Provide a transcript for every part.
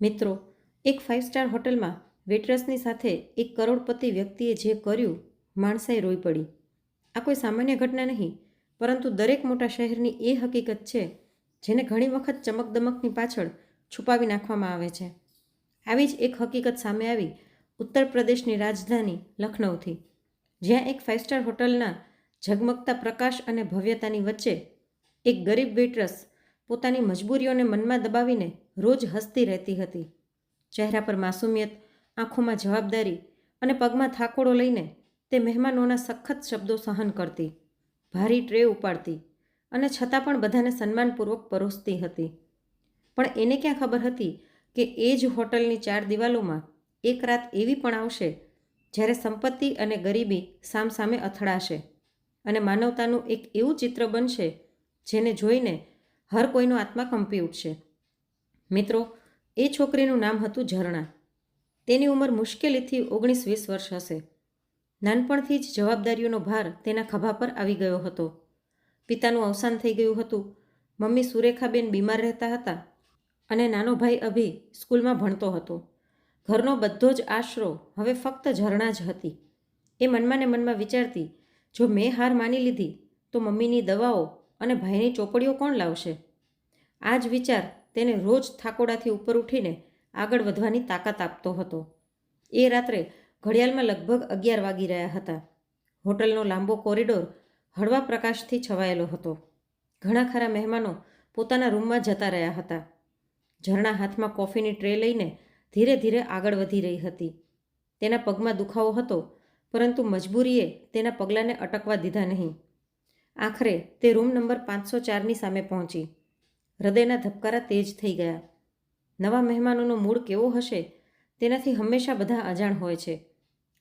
મિત્રો, એક five star હોટલમાં વેટરસની સાથે એક કરોડપતિ વ્યક્તિએ જે કર્યું, માણસાઈ રોઈ પડી. આ કોઈ સામાન્ય ઘટના નહીં, પરંતુ દરેક મોટા શહેરની એ હકીકત છે, જેને ઘણી વખત ચમકદમકની પાછળ છુપાવી નાખવામાં આવે છે. આવી જ એક હકીકત સામે આવી ઉત્તર પ્રદેશની રાજધાની લખનૌથી, જ્યાં એક ફાઇવ સ્ટાર હોટલના ઝગમગતા પ્રકાશ અને ભવ્યતાની વચ્ચે એક ગરીબ વેટ્રસ પોતાની મજબૂરીઓને મનમાં દબાવીને રોજ હસતી રહેતી હતી. ચહેરા પર માસુમિયત, આંખોમાં જવાબદારી અને પગમાં થાકોડો લઈને તે મહેમાનોના સખત શબ્દો સહન કરતી, ભારી ટ્રે ઉપાડતી અને છતાં પણ બધાને સન્માનપૂર્વક પરોસતી હતી. પણ એને ક્યાં ખબર હતી કે એ જ હોટલની ચાર દિવાલોમાં એક રાત એવી પણ આવશે જ્યારે સંપત્તિ અને ગરીબી સામસામે અથડાશે અને માનવતાનું એક એવું ચિત્ર બનશે જેને જોઈને હર કોઈનો આત્મા કંપી ઉઠશે. મિત્રો, એ છોકરીનું નામ હતું ઝરણા. તેની ઉંમર મુશ્કેલીથી ઓગણીસ વીસ વર્ષ હશે. નાનપણથી જ જવાબદારીઓનો ભાર તેના ખભા પર આવી ગયો હતો. પિતાનું અવસાન થઈ ગયું હતું. મમ્મી સુરેખાબેન બીમાર રહેતા હતા અને નાનો ભાઈ અભી સ્કૂલમાં ભણતો હતો. ઘરનો બધો જ આશરો હવે ફક્ત ઝરણા જ હતી. એ મનમાં ને મનમાં વિચારતી, જો મેં હાર માની લીધી, તો મમ્મીની દવાઓ અને ભાઈની ચોપડીઓ કોણ લાવશે? આ જ વિચાર તેને રોજ થાકોડાથી ઉપર ઉઠીને આગળ વધવાની તાકાત આપતો હતો. એ રાત્રે ઘડિયાળમાં લગભગ અગિયાર વાગી રહ્યા હતા. હોટલનો લાંબો કોરિડોર હળવા પ્રકાશથી છવાયેલો હતો. ઘણા ખરા મહેમાનો પોતાના રૂમમાં જતા રહ્યા હતા. ઝરણા હાથમાં કોફીની ટ્રે લઈને ધીરે ધીરે આગળ વધી રહી હતી. તેના પગમાં દુખાવો હતો, પરંતુ મજબૂરીએ તેના પગલાંને અટકવા દીધા નહીં. આખરે તે રૂમ નંબર પાંચસો ચારની સામે પહોંચી. હૃદયના ધબકારા તેજ થઈ ગયા. નવા મહેમાનોનો મૂડ કેવો હશે? તેનાથી હંમેશા બધા અજાણ હોય છે.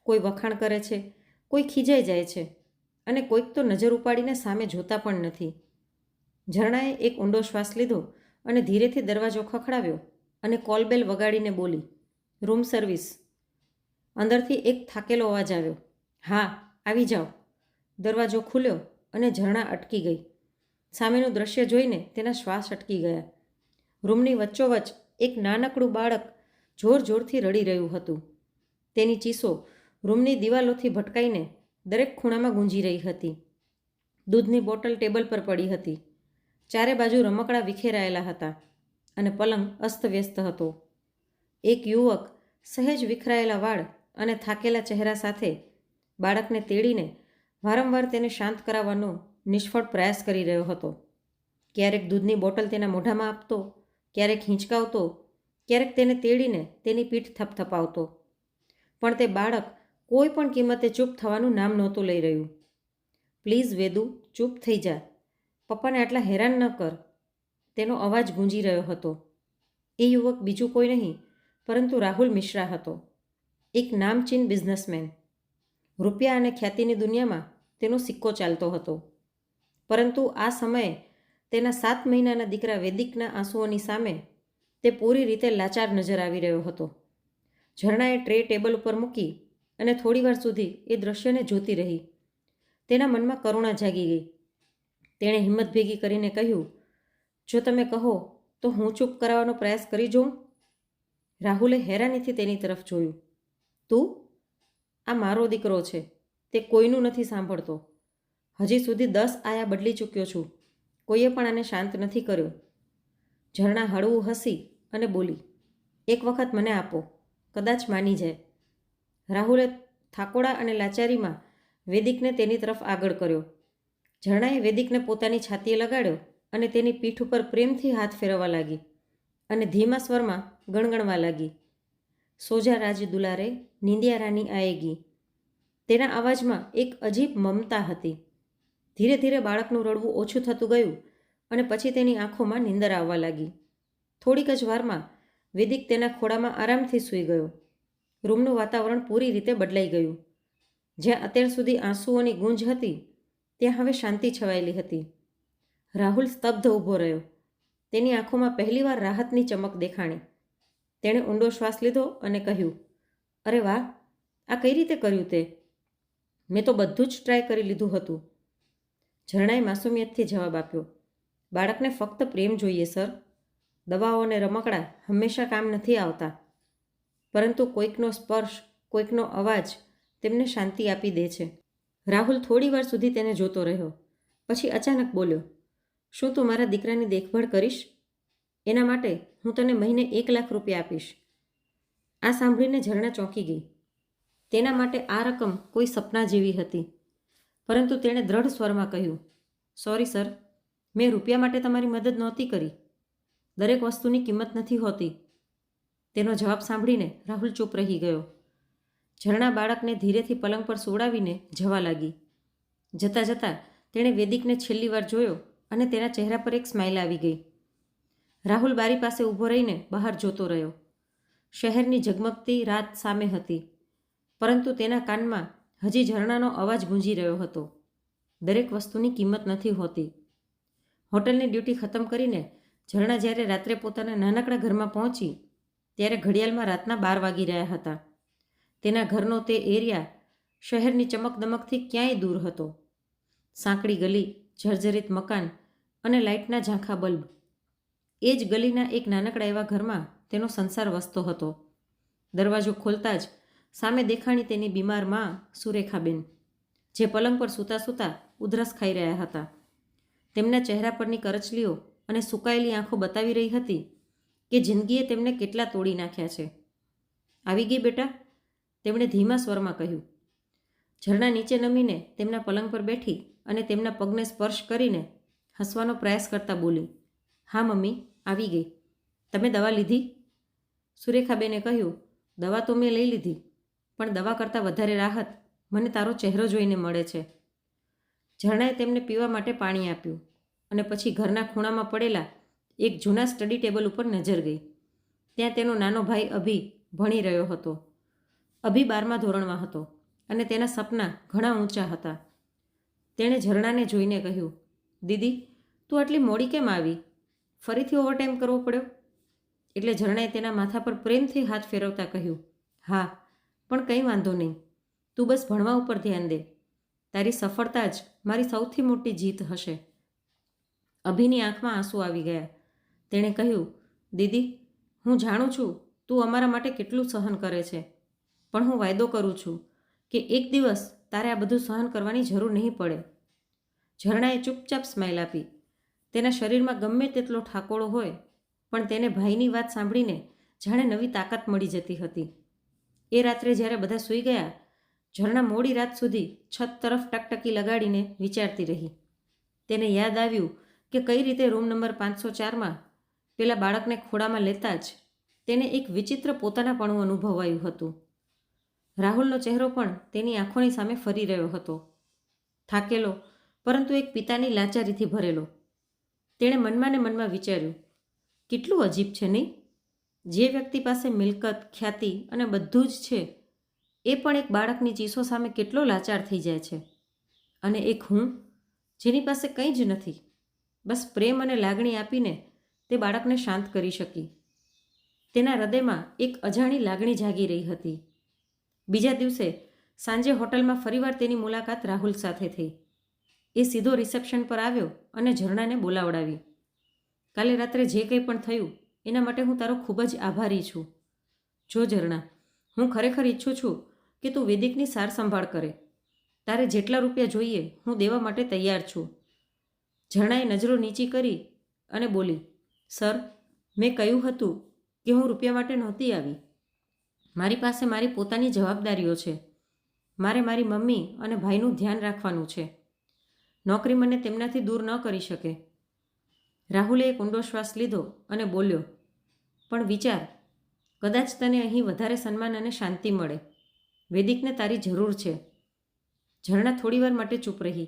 કોઈ વખાણ કરે છે, કોઈ ખીજાઈ જાય છે અને કોઈક તો નજર ઉપાડીને સામે જોતા પણ નથી. ઝરણાએ એક ઊંડો શ્વાસ લીધો અને ધીરેથી દરવાજો ખખડાવ્યો અને કોલબેલ વગાડીને બોલી, રૂમ સર્વિસ. અંદરથી એક થાકેલો અવાજ આવ્યો, હા, આવી જાઓ. દરવાજો ખુલ્યો અને ઝરણા અટકી ગઈ. સામેનું દ્રશ્ય જોઈને તેના શ્વાસ અટકી ગયા. રૂમની વચ્ચોવચ્ચ એક નાનકડું બાળક જોર જોરથી રડી રહ્યું હતું. તેની ચીસો રૂમની દિવાલોથી ભટકાઈને દરેક ખૂણામાં ગુંજી રહી હતી. દૂધની બોટલ ટેબલ પર પડી હતી. ચારે બાજુ રમકડા વિખેરાયેલા હતા અને પલંગ અસ્તવ્યસ્ત હતો. એક યુવક સહેજ વિખરાયેલા વાળ અને થાકેલા ચહેરા સાથે બાળકને તેડીને વારંવાર તેને શાંત કરાવવાનો નિષ્ફળ પ્રયાસ કરી રહ્યો હતો. ક્યારેક દૂધની બોટલ તેના મોઢામાં આપતો, ક્યારેક હિંચકાવતો, ક્યારેક તેને તેડીને તેની પીઠ થપથપાવતો. પણ તે બાળક કોઈ પણ કિંમતે ચૂપ થવાનું નામ નહોતું લઈ રહ્યું. પ્લીઝ વેદુ, ચૂપ થઈ જા. પપ્પાને આટલા હેરાન ન કર. તેનો અવાજ ગુંજી રહ્યો હતો. એ યુવક બીજું કોઈ નહીં, પરંતુ રાહુલ મિશ્રા હતો. એક નામચીન બિઝનેસમેન. રૂપિયા અને ખ્યાતિની દુનિયામાં તેનો સિક્કો ચાલતો હતો. પરંતુ આ સમયે તેના સાત મહિનાના દીકરા વેદિકના આંસુઓની સામે તે પૂરી રીતે લાચાર નજર આવી રહ્યો હતો. ઝરણાએ ટ્રે ટેબલ ઉપર મૂકી અને થોડીવાર સુધી એ દ્રશ્યને જોતી રહી. તેના મનમાં કરુણા જાગી ગઈ. તેણે હિંમત ભેગી કરીને કહ્યું, જો તમે કહો તો હું ચૂપ કરાવવાનો પ્રયાસ કરી જોઉં. રાહુલે હેરાનીથી તેની તરફ જોયું. તું? આ મારો દીકરો છે. તે કોઈનું નથી સાંભળતો. હજી સુધી દસ આયા બદલી ચૂક્યો છું. કોઈએ પણ આને શાંત નથી કર્યો. ઝરણા હળવું હસી અને બોલી, એક વખત મને આપો, કદાચ માની જાય. રાહુલે થાકોડા અને લાચારીમાં વેદિકને તેની તરફ આગળ કર્યો. ઝરણાએ વેદિકને પોતાની છાતીએ લગાડ્યો અને તેની પીઠ ઉપર પ્રેમથી હાથ ફેરવવા લાગી અને ધીમા સ્વરમાં ગણગણવા લાગી. સોજા રાજ દુલારે નિંદિયા રાની આએગી તેના અવાજમાં એક અજીબ મમતા હતી. ધીરે ધીરે બાળકનું રડવું ઓછું થતું ગયું અને પછી તેની આંખોમાં નીંદર આવવા લાગી. થોડીક જ વારમાં વેદિક તેના ખોળામાં આરામથી સૂઈ ગયો. રૂમનું વાતાવરણ પૂરી રીતે બદલાઈ ગયું. જ્યાં અત્યાર સુધી આંસુઓની ગુંજ હતી, ત્યાં હવે શાંતિ છવાયેલી હતી. રાહુલ સ્તબ્ધ ઊભો રહ્યો. તેની આંખોમાં પહેલીવાર રાહતની ચમક દેખાણી. તેણે ઊંડો શ્વાસ લીધો અને કહ્યું, અરે વાહ, આ કઈ રીતે કર્યું તે? મેં તો બધું જ ટ્રાય કરી લીધું હતું. ઝરણાએ માસુમિયતથી જવાબ આપ્યો, બાળકને ફક્ત પ્રેમ જોઈએ, સર. દવાઓ અને રમકડા હંમેશા કામ નથી આવતા. પરંતુ કોઈકનો સ્પર્શ, કોઈકનો અવાજ તેમને શાંતિ આપી દે છે. રાહુલ થોડી વાર સુધી તેને જોતો રહ્યો, પછી અચાનક બોલ્યો, શું તું મારા દીકરાની દેખભાળ કરીશ? એના માટે હું તને મહિને એક લાખ રૂપિયા આપીશ. આ સાંભળીને ઝરણા ચોંકી ગઈ. તેના માટે આ રકમ કોઈ સપના જેવી હતી. પરંતુ તેણે દ્રઢ સ્વરમાં કહ્યું, સોરી, સર. મેં રૂપિયા માટે તમારી મદદ નહોતી કરી. દરેક વસ્તુની કિંમત નથી હોતી. તેનો જવાબ સાંભળીને રાહુલ ચૂપ રહી ગયો. ઝરણા બાળકને ધીરેથી પલંગ પર સોડાવીને જવા લાગી. જતાં જતાં તેણે વેદિકને છેલ્લી વાર જોયો અને તેના ચહેરા પર એક સ્માઇલ આવી ગઈ. રાહુલ બારી પાસે ઊભો રહીને બહાર જોતો રહ્યો. શહેરની ઝગમગતી રાત સામે હતી, પરંતુ તેના કાનમાં હજી ઝરણાનો અવાજ ગુંજી રહ્યો હતો. દરેક વસ્તુની કિંમત નથી હોતી. હોટલની ડ્યુટી ખતમ કરીને ઝરણા જ્યારે રાત્રે પોતાના નાનકડા ઘરમાં પહોંચી, ત્યારે ઘડિયાળમાં રાતના બાર વાગી રહ્યા હતા. તેના ઘરનો તે એરિયા શહેરની ચમકદમકથી ક્યાંય દૂર હતો. સાંકડી ગલી, જર્જરિત મકાન અને લાઇટના ઝાંખા બલ્બ. એ જ ગલીના એક નાનકડા એવા ઘરમાં તેનો સંસાર વસતો હતો. દરવાજો ખોલતા જ સામે દેખાણી તેની બીમારમાં સુરેખાબેન, જે પલંગ પર સૂતા સૂતા ઉધરસ ખાઈ રહ્યા હતા. તેમના ચહેરા પરની કરચલીઓ અને સુકાયેલી આંખો બતાવી રહી હતી કે જિંદગીએ તેમને કેટલા તોડી નાખ્યા છે. આવી ગઈ બેટા, તેમણે ધીમા સ્વરમાં કહ્યું. ઝરણા નીચે નમીને તેમના પલંગ પર બેઠી અને તેમના પગને સ્પર્શ કરીને હસવાનો પ્રયાસ કરતા બોલી, હા મમ્મી, આવી ગઈ. તમે દવા લીધી? સુરેખાબેને કહ્યું, દવા તો મેં લઈ લીધી પણ દવા કરતાં વધારે રાહત મને તારો ચહેરો જોઈને મળે છે. ઝરણાએ તેમને પીવા માટે પાણી આપ્યું અને પછી ઘરના ખૂણામાં પડેલા એક જૂના સ્ટડી ટેબલ ઉપર નજર ગઈ. ત્યાં તેનો નાનો ભાઈ અભી ભણી રહ્યો હતો. અભી બારમા ધોરણમાં હતો અને તેના સપના ઘણા ઊંચા હતા. તેણે ઝરણાને જોઈને કહ્યું, દીદી, તું આટલી મોડી કેમ આવી? ફરીથી ઓવરટાઈમ કરવો પડ્યો? એટલે ઝરણાએ તેના માથા પર પ્રેમથી હાથ ફેરવતા કહ્યું, હા પણ કંઈ વાંધો નહીં. તું બસ ભણવા ઉપર ધ્યાન દે. તારી સફળતા જ મારી સૌથી મોટી જીત હશે. અભિની આંખમાં આંસુ આવી ગયા. તેણે કહ્યું, દીદી, હું જાણું છું તું અમારા માટે કેટલું સહન કરે છે, પણ હું વાયદો કરું છું કે એક દિવસ તારે આ બધું સહન કરવાની જરૂર નહીં પડે. ઝરણાએ ચૂપચાપ સ્માઇલ આપી. તેના શરીરમાં ગમે તેટલો ઠાકોળો હોય, પણ તેને ભાઈની વાત સાંભળીને જાણે નવી તાકાત મળી જતી હતી. એ રાત્રે જ્યારે બધા સૂઈ ગયા, ઝરણા મોડી રાત સુધી છત તરફ ટકટકી લગાડીને વિચારતી રહી. તેને યાદ આવ્યું કે કઈ રીતે રૂમ નંબર પાંચસો ચારમાં પેલા બાળકને ખોડામાં લેતા જ તેને એક વિચિત્ર પોતાનાપણું અનુભવાયું હતું. રાહુલનો ચહેરો પણ તેની આંખોની સામે ફરી રહ્યો હતો. થાકેલો, પરંતુ એક પિતાની લાચારીથી ભરેલો. તેણે મનમાં ને મનમાં વિચાર્યું, કેટલું અજીબ છે નહીં? જે વ્યક્તિ પાસે મિલકત, ખ્યાતિ અને બધું જ છે, એ પણ એક બાળકની ચીસો સામે કેટલો લાચાર થઈ જાય છે. અને એક હું, જેની પાસે કંઈ જ નથી, બસ પ્રેમ અને લાગણી આપીને તે બાળકને શાંત કરી શકી. તેના હૃદયમાં એક અજાણી લાગણી જાગી રહી હતી. બીજા દિવસે સાંજે હોટલમાં ફરીવાર તેની મુલાકાત રાહુલ સાથે થઈ. એ સીધો રિસેપ્શન પર આવ્યો અને ઝરણાને બોલાવડાવી. કાલે રાત્રે જે કંઈ પણ થયું એના માટે હું તારો ખૂબ જ આભારી છું. જો ઝરણા, હું ખરેખર ઈચ્છું છું કે તું વેદિકની સાર સંભાળ કરે. તારે જેટલા રૂપિયા જોઈએ, હું દેવા માટે તૈયાર છું. ઝરણાએ નજરો નીચી કરી અને બોલી, સર, મેં કહ્યું હતું કે હું રૂપિયા માટે નહોતી આવી. મારી પાસે મારી પોતાની જવાબદારીઓ છે. મારે મારી મમ્મી અને ભાઈનું ધ્યાન રાખવાનું છે. નોકરી મને તેમનાથી દૂર ન કરી શકે. રાહુલે એક ઊંડો શ્વાસ લીધો અને બોલ્યો પણ વિચાર, કદાચ તને અહીં વધારે સન્માન અને શાંતિ મળે. વેદિકને તારી જરૂર છે. ઝરણા થોડીવાર માટે ચૂપ રહી.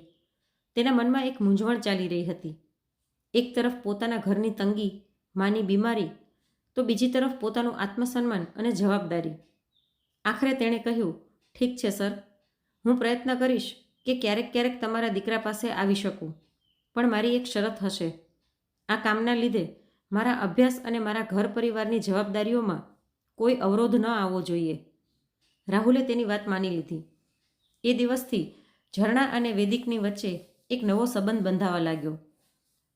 તેના મનમાં એક મૂંઝવણ ચાલી રહી હતી. એક તરફ પોતાના ઘરની તંગી, માની બીમારી, તો બીજી તરફ પોતાનું આત્મસન્માન અને જવાબદારી. આખરે તેણે કહ્યું, ઠીક છે, સર. હું પ્રયત્ન કરીશ કે ક્યારેક ક્યારેક તમારા દીકરા પાસે આવી શકું, પણ મારી એક શરત હશે. આ કામના લીધે મારા અભ્યાસ અને મારા ઘર પરિવારની જવાબદારીઓમાં કોઈ અવરોધ ન આવવો જોઈએ. રાહુલે તેની વાત માની લીધી. એ દિવસથી ઝરણા અને વેદિકની વચ્ચે એક નવો સંબંધ બંધાવા લાગ્યો.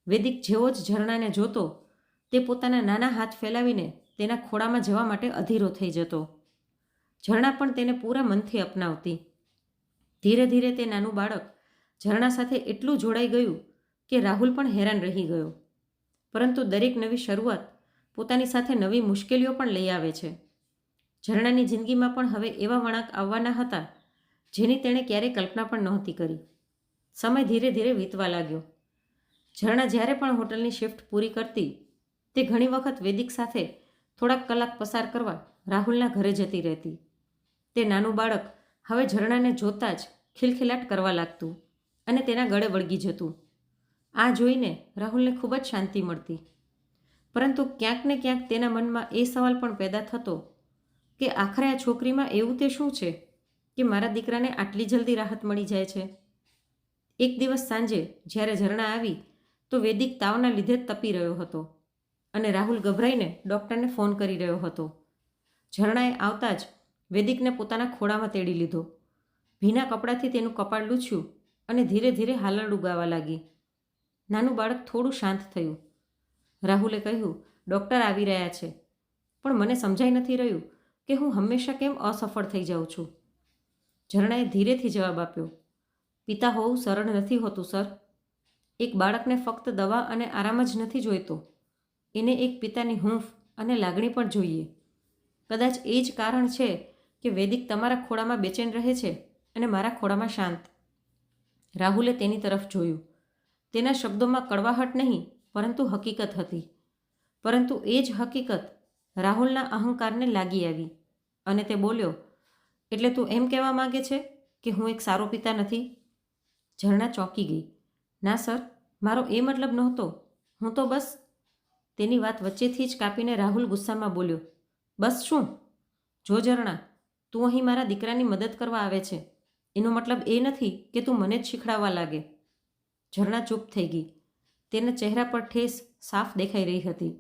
વેદિક જેવો જ ઝરણાને જોતો, તે પોતાના નાના હાથ ફેલાવીને તેના ખોળામાં જવા માટે અધીરો થઈ જતો. ઝરણા પણ તેને પૂરા મનથી અપનાવતી. ધીરે ધીરે તે નાનું બાળક ઝરણા સાથે એટલું જોડાઈ ગયું કે રાહુલ પણ હેરાન રહી ગયો. પરંતુ દરેક નવી શરૂઆત પોતાની સાથે નવી મુશ્કેલીઓ પણ લઈ આવે છે. ઝરણાની જિંદગીમાં પણ હવે એવા વળાંક આવવાના હતા જેની તેણે ક્યારેય કલ્પના પણ નહોતી કરી. સમય ધીરે ધીરે વીતવા લાગ્યો. ઝરણા જ્યારે પણ હોટલની શિફ્ટ પૂરી કરતી, તે ઘણી વખત વેદિક સાથે થોડાક કલાક પસાર કરવા રાહુલના ઘરે જતી રહેતી. તે નાનું બાળક હવે ઝરણાને જોતાં જ ખિલખિલાટ કરવા લાગતું અને તેના ગળે વળગી જતું. આ જોઈને રાહુલને ખૂબ જ શાંતિ મળતી. પરંતુ ક્યાંક ને ક્યાંક તેના મનમાં એ સવાલ પણ પેદા થતો કે આખરે આ છોકરીમાં એવું તે શું છે કે મારા દીકરાને આટલી જલ્દી રાહત મળી જાય છે? એક દિવસ સાંજે જ્યારે ઝરણા આવી તો વૈદિક તાવના લીધે જ તપી રહ્યો હતો અને રાહુલ ગભરાઈને ડૉક્ટરને ફોન કરી રહ્યો હતો. ઝરણાએ આવતા જ વૈદિકને પોતાના ખોળામાં તેડી લીધો. ભીના કપડાથી તેનું કપાળ લૂછ્યું અને ધીરે ધીરે હાલરડું ડુગાવા લાગી. નાનું બાળક થોડું શાંત થયું. રાહુલે કહ્યું, ડૉક્ટર આવી રહ્યા છે. પણ મને સમજાઈ નથી રહ્યું કે હું હંમેશા કેમ અસફળ થઈ જાઉં છું. ઝરણાએ ધીરેથી જવાબ આપ્યો, પિતા હોવું સરળ નથી હોતું, સર. એક બાળકને ફક્ત દવા અને આરામ જ નથી જોઈતો. એને એક પિતાની હૂંફ અને લાગણી પણ જોઈએ. કદાચ એ જ કારણ છે કે વૈદિક તમારા ખોળામાં બેચેન રહે છે અને મારા ખોળામાં શાંત. રાહુલે તેની તરફ જોયું. તેના શબ્દોમાં કડવાહટ નહીં, પરંતુ હકીકત હતી. પરંતુ એ જ હકીકત રાહુલના અહંકારને લાગી આવી અને તે બોલ્યો, એટલે તું એમ કહેવા માંગે છે કે હું એક સારો પિતા નથી? ઝરણા ચોંકી ગઈ. ના, સર, મારો એ મતલબ નહોતો. હું તો બસ તેની વાત વચ્ચેથી જ કાપીને રાહુલ ગુસ્સામાં બોલ્યો, બસ શું? જો ઝરણા, તું અહીં મારા દીકરાની મદદ કરવા આવે છે, એનો મતલબ એ નથી કે તું મને જ શીખડાવવા લાગે. ઝરણા ચૂપ થઈ ગઈ. તેના ચહેરા પર ઠેસ સાફ દેખાઈ રહી હતી.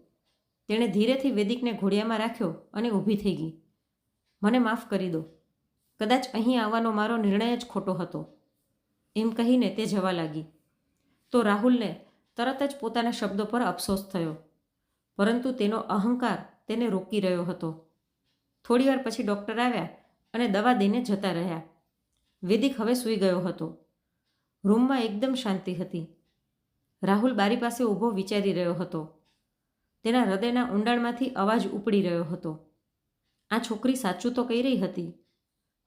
તેણે ધીરેથી વેદિકને ઘોડિયામાં રાખ્યો અને ઊભી થઈ ગઈ. મને માફ કરી દો. કદાચ અહીં આવવાનો મારો નિર્ણય જ ખોટો હતો. એમ કહીને તે જવા લાગી. તો રાહુલને તરત જ પોતાના શબ્દો પર અફસોસ થયો. પરંતુ તેનો અહંકાર તેને રોકી રહ્યો હતો. થોડીવાર પછી ડૉક્ટર આવ્યા અને દવા દઈને જતા રહ્યા. વેદિક હવે સૂઈ ગયો હતો. રૂમમાં એકદમ શાંતિ હતી. રાહુલ બારી પાસે ઊભો વિચારી રહ્યો હતો. તેના હૃદયના ઊંડાણમાંથી અવાજ ઉપડી રહ્યો હતો. આ છોકરી સાચું તો કહી રહી હતી.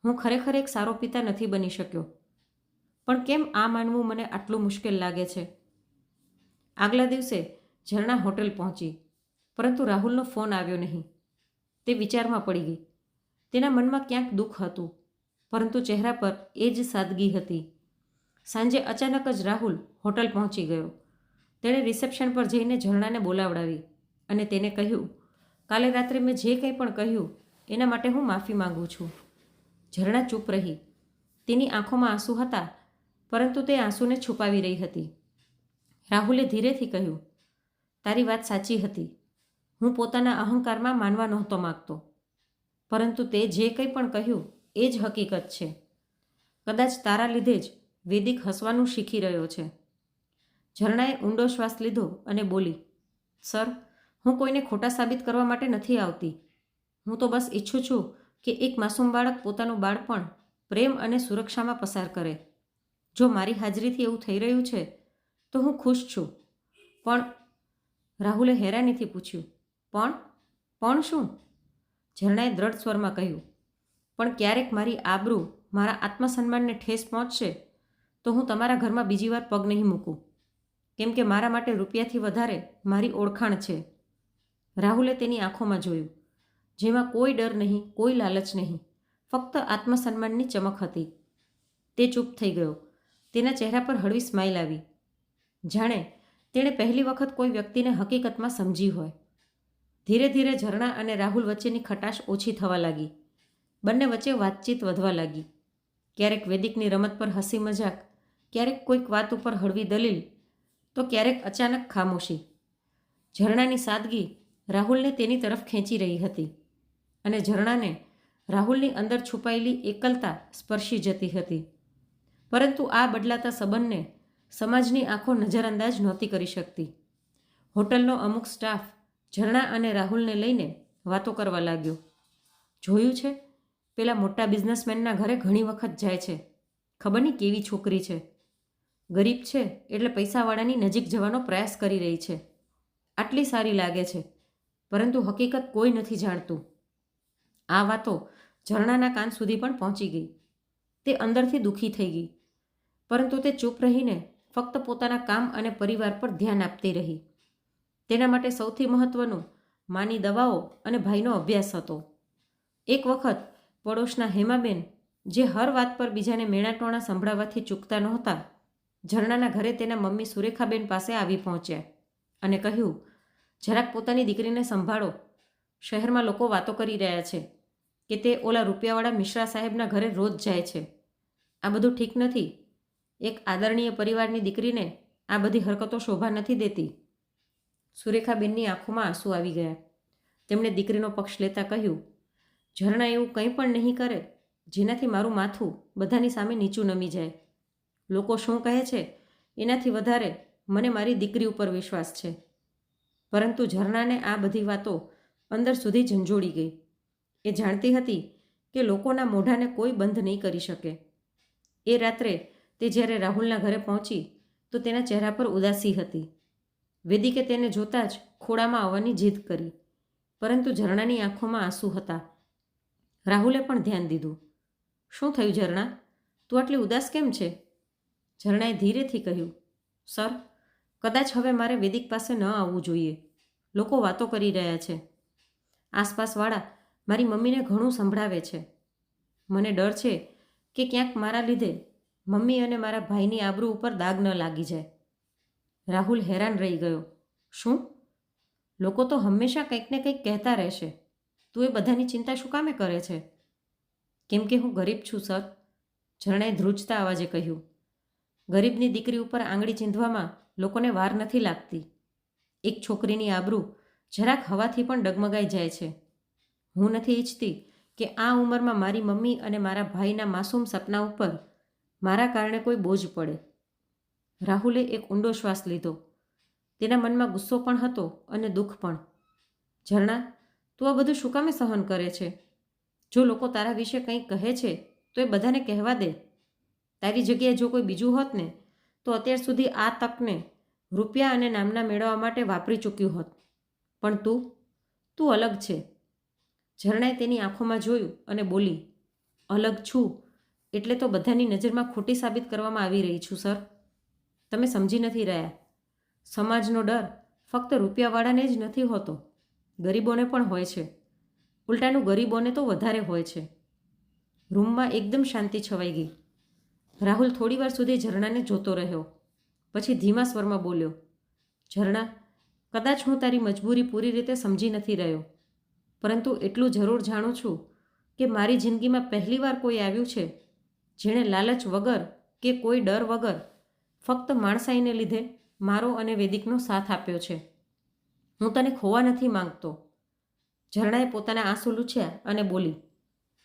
હું ખરેખર એક સારો પિતા નથી બની શક્યો. પણ કેમ આ માનવું મને આટલું મુશ્કેલ લાગે છે? આગલા દિવસે ઝરણા હોટેલ પહોંચી, પરંતુ રાહુલનો ફોન આવ્યો નહીં. તે વિચારમાં પડી ગઈ. તેના મનમાં ક્યાંક દુઃખ હતું, પરંતુ ચહેરા પર એ જ સાદગી હતી. સાંજે અચાનક જ રાહુલ હોટલ પહોંચી ગયો. તેણે રિસેપ્શન પર જઈને ઝરણાને બોલાવડાવી અને તેને કહ્યું, કાલે રાત્રે મેં જે કંઈ પણ કહ્યું, એના માટે હું માફી માંગુ છું. ઝરણા ચૂપ રહી. તેની આંખોમાં આંસુ હતા, પરંતુ તે આંસુને છુપાવી રહી હતી. રાહુલે ધીરેથી કહ્યું, તારી વાત સાચી હતી. હું પોતાના અહંકારમાં માનવા નહોતો માગતો. પરંતુ તે જે કંઈ પણ કહ્યું, એ જ હકીકત છે. કદાચ તારા લીધે જ વેદિક હસવાનું શીખી રહ્યો છે. ઝરણાએ ઊંડો શ્વાસ લીધો અને બોલી, સર, હું કોઈને ખોટા સાબિત કરવા માટે નથી આવતી. હું તો બસ ઈચ્છું છું કે એક માસૂમ બાળક પોતાનું બાળપણ પ્રેમ અને સુરક્ષામાં પસાર કરે. જો મારી હાજરીથી એવું થઈ રહ્યું છે, તો હું ખુશ છું. પણ રાહુલે હેરાનીથી પૂછ્યું, પણ પણ શું? ઝરણાએ દ્રઢ સ્વરમાં કહ્યું, પણ ક્યારેક મારી આબરૂ મારા આત્મસન્માનને ઠેસ પહોંચશે તો હું તમારા ઘરમાં બીજી વાર પગ નહીં મૂકું. કેમ કે મારા માટે રૂપિયાથી વધારે મારી ઓળખાણ છે. રાહુલે તેની આંખોમાં જોયું. જેમાં કોઈ ડર નહીં, કોઈ લાલચ નહીં. ફક્ત આત્મસન્માનની ચમક હતી. તે ચૂપ થઈ ગયો. તેના ચહેરા પર હળવી સ્માઇલ આવી. જાણે તેણે પહેલી વખત કોઈ વ્યક્તિને હકીકતમાં સમજી હોય. ધીરે ધીરે ઝરણા અને રાહુલ વચ્ચેની ખટાશ ઓછી થવા લાગી. બંને વચ્ચે વાતચીત વધવા લાગી. ક્યારેક વેદિકની રમત પર હસી મજાક ક્યારેક કોઈક વાત ઉપર હળવી દલીલ, તો ક્યારેક અચાનક ખામોશી. ઝરણાની સાદગી રાહુલને તેની તરફ ખેંચી રહી હતી અને ઝરણાને રાહુલની અંદર છુપાયેલી એકલતા સ્પર્શી જતી હતી. પરંતુ આ બદલાતા સંબંધને સમાજની આંખો નજરઅંદાજ નહોતી કરી શકતી. હોટલનો અમુક સ્ટાફ ઝરણા અને રાહુલને લઈને વાતો કરવા લાગ્યો. જોયું છે? પેલા મોટા બિઝનેસમેનના ઘરે ઘણી વખત જાય છે. ખબર નહીં કેવી છોકરી છે. ગરીબ છે એટલે પૈસાવાળાની નજીક જવાનો પ્રયાસ કરી રહી છે. આટલી સારી લાગે છે, પરંતુ હકીકત કોઈ નથી જાણતું. આ વાતો ઝરણાના કાન સુધી પણ પહોંચી ગઈ. તે અંદરથી દુઃખી થઈ ગઈ, પરંતુ તે ચૂપ રહીને ફક્ત પોતાના કામ અને પરિવાર પર ધ્યાન આપતી રહી. તેના માટે સૌથી મહત્વનું માની દવાઓ અને ભાઈનો અભ્યાસ હતો. એક વખત પડોશના હેમાબેન, જે હર વાત પર બીજાને મેણાટોણા સંભળાવવાથી ચૂકતા નહોતા ઝરણાના ઘરે તેના મમ્મી સુરેખાબેન પાસે આવી પહોંચ્યા અને કહ્યું, જરાક પોતાની દીકરીને સંભાળો. શહેરમાં લોકો વાતો કરી રહ્યા છે કે તે ઓલા રૂપિયાવાળા મિશ્રા સાહેબના ઘરે રોજ જાય છે. આ બધું ઠીક નથી. એક આદરણીય પરિવારની દીકરીને આ બધી હરકતો શોભા નથી દેતી. સુરેખાબેનની આંખોમાં આંસુ આવી ગયા. તેમણે દીકરીનો પક્ષ લેતા કહ્યું, ઝરણા એવું કંઈ પણ નહીં કરે. જેનાથી મારું માથું બધાની સામે નીચું નમી જાય. લોકો શું કહે છે? એનાથી વધારે મને મારી દીકરી ઉપર વિશ્વાસ છે. પરંતુ ઝરણાને આ બધી વાતો અંદર સુધી ઝંઝોડી ગઈ. એ જાણતી હતી કે લોકોના મોઢાને કોઈ બંધ નહીં કરી શકે. એ રાત્રે તે જ્યારે રાહુલના ઘરે પહોંચી, તો તેના ચહેરા પર ઉદાસી હતી. વેદિકે તેને જોતાં જ ખોળામાં આવવાની જીદ કરી. પરંતુ ઝરણાની આંખોમાં આંસુ હતા. રાહુલે પણ ધ્યાન દીધું. શું થયું ઝરણા? તું આટલી ઉદાસ કેમ છે? ઝરણાએ ધીરેથી કહ્યું, સર, કદાચ હવે મારે વેદિક પાસે ન આવવું જોઈએ. લોકો વાતો કરી રહ્યા છે. આસપાસવાળા મારી મમ્મીને ઘણું સંભળાવે છે. મને ડર છે કે ક્યાંક મારા લીધે મમ્મી અને મારા ભાઈની આબરૂ ઉપર દાગ ન લાગી જાય. રાહુલ હેરાન રહી ગયો. શું? લોકો તો હંમેશા કંઈક ને કંઈક કહેતા રહેશે. તું એ બધાની ચિંતા શું કામે કરે છે? કેમ કે હું ગરીબ છું, સર, ઝરણાએ ધ્રુજતા અવાજે કહ્યું. ગરીબની દીકરી ઉપર આંગળી ચીંધવામાં લોકોને વાર નથી લાગતી. એક છોકરીની આબરૂ જરાક હવાથી પણ ડગમગાઈ જાય છે. હું નથી ઈચ્છતી કે આ ઉંમરમાં મારી મમ્મી અને મારા ભાઈના માસૂમ સપના ઉપર મારા કારણે કોઈ બોજ પડે. રાહુલે એક ઊંડો શ્વાસ લીધો. તેના મનમાં ગુસ્સો પણ હતો અને દુઃખ પણ. ઝરણા, તું આ બધું શું કામે સહન કરે છે? જો લોકો તારા વિશે કંઈક કહે છે, તો એ બધાને કહેવા દે. તારી જગ્યાએ જો કોઈ બીજું હોત ને, તો અત્યાર સુધી આ તકને રૂપિયા અને નામના મેળવવા માટે વાપરી ચૂક્યું હોત. પણ તું તું અલગ છે. ઝરણાએ તેની આંખોમાં જોયું અને બોલી, અલગ છું. એટલે તો બધાની નજરમાં ખોટી સાબિત કરવામાં આવી રહી છું, સર. તમે સમજી નથી રહ્યા. સમાજનો ડર ફક્ત રૂપિયાવાળાને જ નથી હોતો. ગરીબોને પણ હોય છે. ઉલટાનું ગરીબોને તો વધારે હોય છે. રૂમમાં એકદમ શાંતિ છવાઈ ગઈ. રાહુલ થોડીવાર સુધી ઝરણાને જોતો રહ્યો. પછી ધીમા સ્વરમાં બોલ્યો, ઝરણા, કદાચ હું તારી મજબૂરી પૂરી રીતે સમજી નથી રહ્યો. પરંતુ એટલું જરૂર જાણું છું કે મારી જિંદગીમાં પહેલીવાર કોઈ આવ્યું છે, જેણે લાલચ વગર કે કોઈ ડર વગર ફક્ત માણસાઈને લીધે મારો અને વેદિકનો સાથ આપ્યો છે. હું તને ખોવા નથી માંગતો. ઝરણાએ પોતાના આંસુ લૂછ્યા અને બોલી,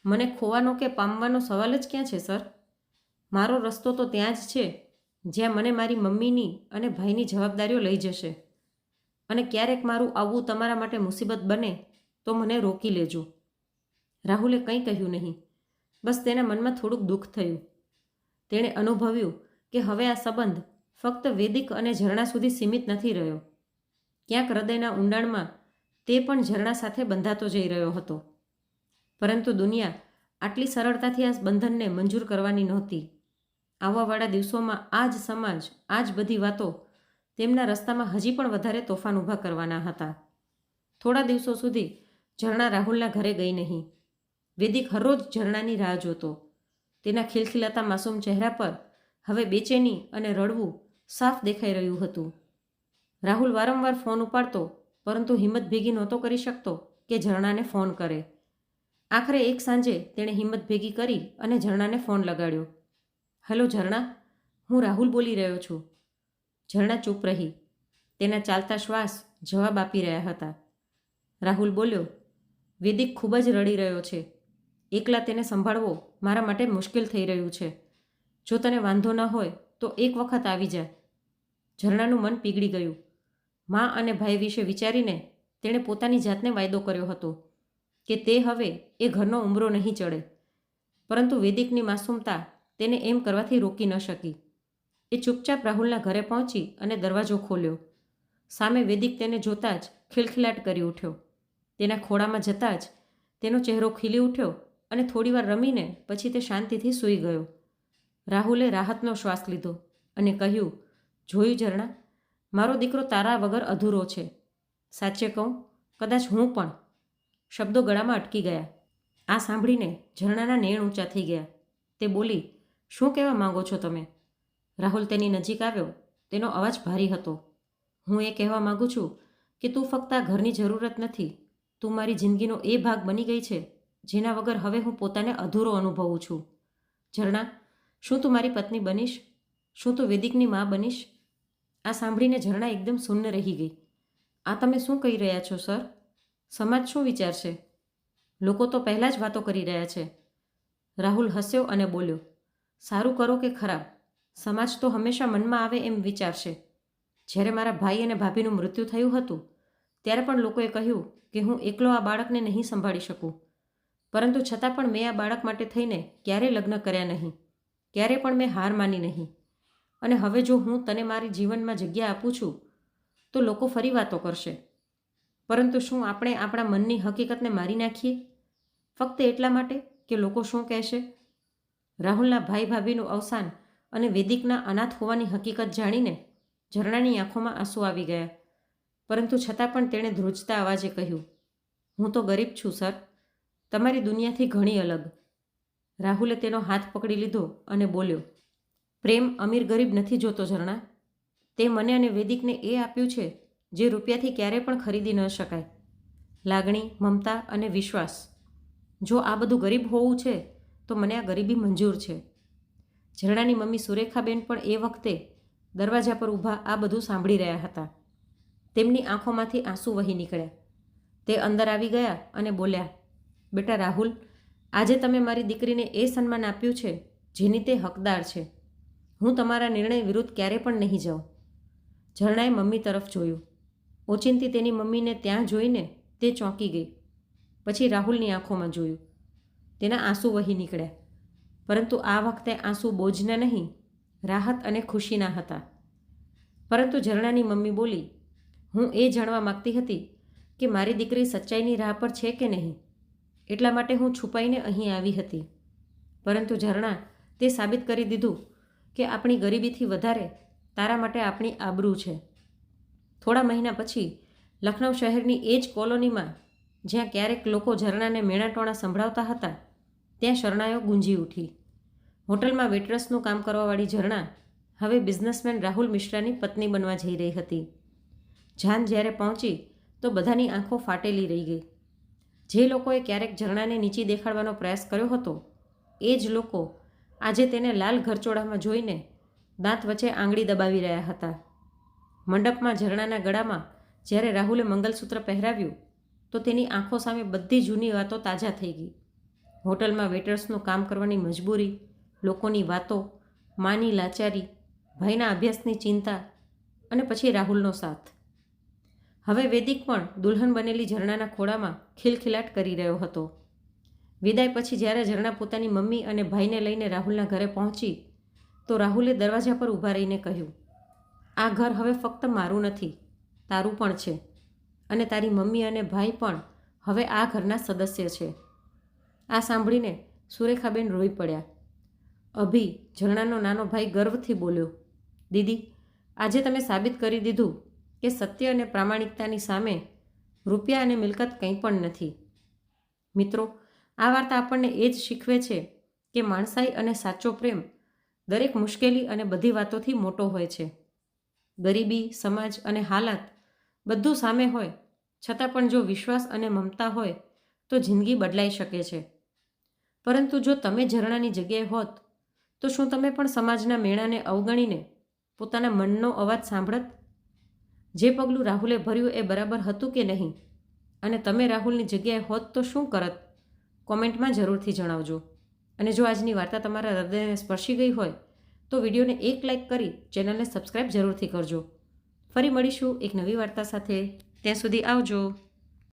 મને ખોવાનો કે પામવાનો સવાલ જ ક્યાં છે, સર? મારો રસ્તો તો ત્યાં જ છે, જ્યાં મને મારી મમ્મીની અને ભાઈની જવાબદારીઓ લઈ જશે. અને ક્યારેક મારું આવવું તમારા માટે મુસીબત બને, તો મને રોકી લેજો. રાહુલે કંઈ કહ્યું નહીં. બસ તેના મનમાં થોડુંક દુઃખ થયું. તેણે અનુભવ્યું કે હવે આ સંબંધ ફક્ત વેદિક અને ઝરણા સુધી સીમિત નથી રહ્યો. ક્યાંક હૃદયના ઊંડાણમાં તે પણ ઝરણા સાથે બંધાતો જઈ રહ્યો હતો. પરંતુ દુનિયા આટલી સરળતાથી આ બંધનને મંજૂર કરવાની નહોતી. આવવાવાળા દિવસોમાં આ જ સમાજ આ જ બધી વાતો તેમના રસ્તામાં હજી પણ વધારે તોફાન ઊભા કરવાના હતા. થોડા દિવસો સુધી ઝરણા રાહુલના ઘરે ગઈ નહીં. વેદિક હરરોજ ઝરણાની રાહ જોતો. તેના ખિલખિલાતા માસૂમ ચહેરા પર હવે બેચેની અને રડવું સાફ દેખાઈ રહ્યું હતું. રાહુલ વારંવાર ફોન ઉપાડતો, પરંતુ હિંમત ભેગી નહોતો કરી શકતો કે ઝરણાને ફોન કરે. આખરે એક સાંજે તેણે હિંમત ભેગી કરી અને ઝરણાને ફોન લગાડ્યો. હેલો ઝરણા, હું રાહુલ બોલી રહ્યો છું. ઝરણા ચૂપ રહી. તેના ચાલતા શ્વાસ જવાબ આપી રહ્યા હતા. રાહુલ બોલ્યો, વેદિક ખૂબ જ રડી રહ્યો છે. એકલા તેને સંભાળવો મારા માટે મુશ્કેલ થઈ રહ્યું છે. જો તને વાંધો ન હોય, તો એક વખત આવી જા. ઝરણાનું મન પીગળી ગયું. મા અને ભાઈ વિશે વિચારીને તેણે પોતાની જાતને વાયદો કર્યો હતો કે તે હવે એ ઘરનો ઉમરો નહીં ચડે. પરંતુ વેદિકની માસૂમતા તેને એમ કરવાથી રોકી ન શકી. એ ચૂપચાપ રાહુલના ઘરે પહોંચી અને દરવાજો ખોલ્યો. સામે વેદિક તેને જોતાં જ ખિલખિલાટ કરી ઉઠ્યો. તેના ખોળામાં જતાં જ તેનો ચહેરો ખીલી ઉઠ્યો અને થોડીવાર રમીને પછી તે શાંતિથી સૂઈ ગયો. રાહુલે રાહતનો શ્વાસ લીધો અને કહ્યું, જોયું ઝરણા, મારો દીકરો તારા વગર અધૂરો છે. સાચે કહું, કદાચ હું પણ. શબ્દો ગળામાં અટકી ગયા. આ સાંભળીને ઝરણાના નેણ ઊંચા થઈ ગયા. તે બોલી શું કહેવા માંગો છો તમે? રાહુલ તેની નજીક આવ્યો. તેનો અવાજ ભારી હતો. હું એ કહેવા માગું છું કે તું ફક્ત આ ઘરની જરૂરત નથી. તું મારી જિંદગીનો એ ભાગ બની ગઈ છે, જેના વગર હવે હું પોતાને અધૂરો અનુભવું છું. ઝરણા, શું તું મારી પત્ની બનીશ? શું તું વેદિકની મા બનીશ? આ સાંભળીને ઝરણા એકદમ શૂન્ય રહી ગઈ. આ તમે શું કહી રહ્યા છો, સર? સમાજ શું વિચારશે? લોકો તો પહેલાં જ વાતો કરી રહ્યા છે. રાહુલ હસ્યો અને બોલ્યો સારું કરો કે ખરાબ? સમાજ તો હંમેશા મનમાં આવે એમ વિચારશે. જ્યારે મારા ભાઈ અને ભાભીનું મૃત્યુ થયું હતું, ત્યારે પણ લોકોએ કહ્યું કે હું એકલો આ બાળકને નહીં સંભાળી શકું. પરંતુ છતાં પણ મેં આ બાળક માટે થઈને ક્યારેય લગ્ન કર્યા નહીં. ક્યારે પણ મેં હાર માની નહીં. અને હવે જો હું તને મારી જીવનમાં જગ્યા આપું છું, તો લોકો ફરી વાતો કરશે. પરંતુ શું આપણે આપણા મનની હકીકતને મારી નાખીએ? ફક્ત એટલા માટે કે લોકો શું કહેશે? રાહુલના ભાઈ ભાભીનું અવસાન અને વેદિકના અનાથ હોવાની હકીકત જાણીને ઝરણાની આંખોમાં આંસુ આવી ગયા. પરંતુ છતાં પણ તેણે ધ્રુજતા અવાજે કહ્યું, હું તો ગરીબ છું, સર. તમારી દુનિયાથી ઘણી અલગ. રાહુલે તેનો હાથ પકડી લીધો અને બોલ્યો, પ્રેમ અમીર ગરીબ નથી જોતો, ઝરણા. તે મને અને વેદિકને એ આપ્યું છે જે રૂપિયાથી ક્યારેય પણ ખરીદી ન શકાય. લાગણી, મમતા અને વિશ્વાસ. જો આ બધું ગરીબ હોવું છે તો મને આ ગરીબી મંજૂર છે. ઝરણાની મમ્મી સુરેખાબેન પણ એ વખતે દરવાજા પર ઊભા આ બધું સાંભળી રહ્યા હતા. તેમની આંખોમાંથી આંસુ વહી નીકળ્યા. તે અંદર આવી ગયા અને બોલ્યા, બેટા રાહુલ, આજે તમે મારી દીકરીને એ સન્માન આપ્યું છે જેની તે હકદાર છે. હું તમારા નિર્ણય વિરુદ્ધ ક્યારે પણ નહીં જાઉં. ઝરણાએ મમ્મી તરફ જોયું. ઓચિંતી તેની મમ્મીને ત્યાં જોઈને તે ચોંકી ગઈ. પછી રાહુલની આંખોમાં જોયું. તેના આંસુ વહી નીકળ્યા પરંતુ આ વખતે આંસુ બોજના નહીં, રાહત અને ખુશીના હતા. પરંતુ ઝરણાની મમ્મી બોલી, હું એ જાણવા માગતી હતી કે મારી દીકરી સચ્ચાઈની રાહ પર છે કે નહીં? એટલા માટે હું છુપાઈને અહીં આવી હતી. પરંતુ ઝરણા તે સાબિત કરી દીધું કે આપણી ગરીબીથી વધારે તારા માટે આપણી આબરૂ છે. થોડા મહિના પછી લખનૌ શહેરની એ જ કોલોનીમાં, જ્યાં ક્યારેક લોકો ઝરણાને મેણાટોણા સંભળાવતા હતા ત્યાં શરણાઈઓ ગુંજી ઉઠી. હોટલમાં વેટરસનું કામ કરવાવાળી ઝરણા હવે બિઝનેસમેન રાહુલ મિશ્રાની પત્ની બનવા જઈ રહી હતી. જાન જ્યારે પહોંચી તો બધાની આંખો ફાટેલી રહી ગઈ. જે લોકોએ ક્યારેક ઝરણાને નીચી દેખાડવાનો પ્રયાસ કર્યો હતો, એ જ લોકો આજે તેને લાલ ઘરચોળામાં જોઈને દાંત વચ્ચે આંગળી દબાવી રહ્યા હતા. મંડપમાં ઝરણાના ગળામાં જ્યારે રાહુલે મંગલસૂત્ર પહેરાવ્યું, તો તેની આંખો સામે બધી જૂની વાતો તાજા થઈ ગઈ. હોટલમાં વેટર્સનું કામ કરવાની મજબૂરી, લોકોની વાતો, માની લાચારી ભાઈના અભ્યાસની ચિંતા અને પછી રાહુલનો સાથ. હવે વેદિક પણ દુલ્હન બનેલી ઝરણાના ખોળામાં ખિલખિલાટ કરી રહ્યો હતો. વિદાય પછી જ્યારે ઝરણા પોતાની મમ્મી અને ભાઈને લઈને રાહુલના ઘરે પહોંચી, તો રાહુલે દરવાજા પર ઊભા રહીને કહ્યું, આ ઘર હવે ફક્ત મારું નથી, તારું પણ છે અને તારી મમ્મી અને ભાઈ પણ હવે આ ઘરના સદસ્ય છે. આ સાંભળીને સુરેખાબેન રોઈ પડ્યા. અભી, ઝરણાનો નાનો ભાઈ ગર્વથી બોલ્યો, દીદી, આજે તમે સાબિત કરી દીધું કે સત્ય અને પ્રામાણિકતાની સામે રૂપિયા અને મિલકત કંઈ પણ નથી. મિત્રો, આ વાર્તા આપણને એ જ શીખવે છે કે માણસાઈ અને સાચો પ્રેમ દરેક મુશ્કેલી અને બધી વાતોથી મોટો હોય છે. ગરીબી, સમાજ અને હાલાત બધું સામે હોય, છતાં પણ જો વિશ્વાસ અને મમતા હોય, તો જિંદગી બદલાઈ શકે છે. પરંતુ જો તમે ઝરણાની જગ્યાએ હોત, તો શું તમે પણ સમાજના મેળાને અવગણીને પોતાના મનનો અવાજ સાંભળત? જે પગલું રાહુલે ભર્યું એ બરાબર હતું કે નહીં? અને તમે રાહુલની જગ્યાએ હોત તો શું કરત? કોમેન્ટમાં જરૂરથી જણાવજો. અને જો આજની વાર્તા તમારા હૃદયને સ્પર્શી ગઈ હોય, તો વિડીયોને એક લાઇક કરી ચેનલને સબસ્ક્રાઈબ જરૂરથી કરજો. ફરી મળીશું એક નવી વાર્તા સાથે. ત્યાં સુધી આવજો.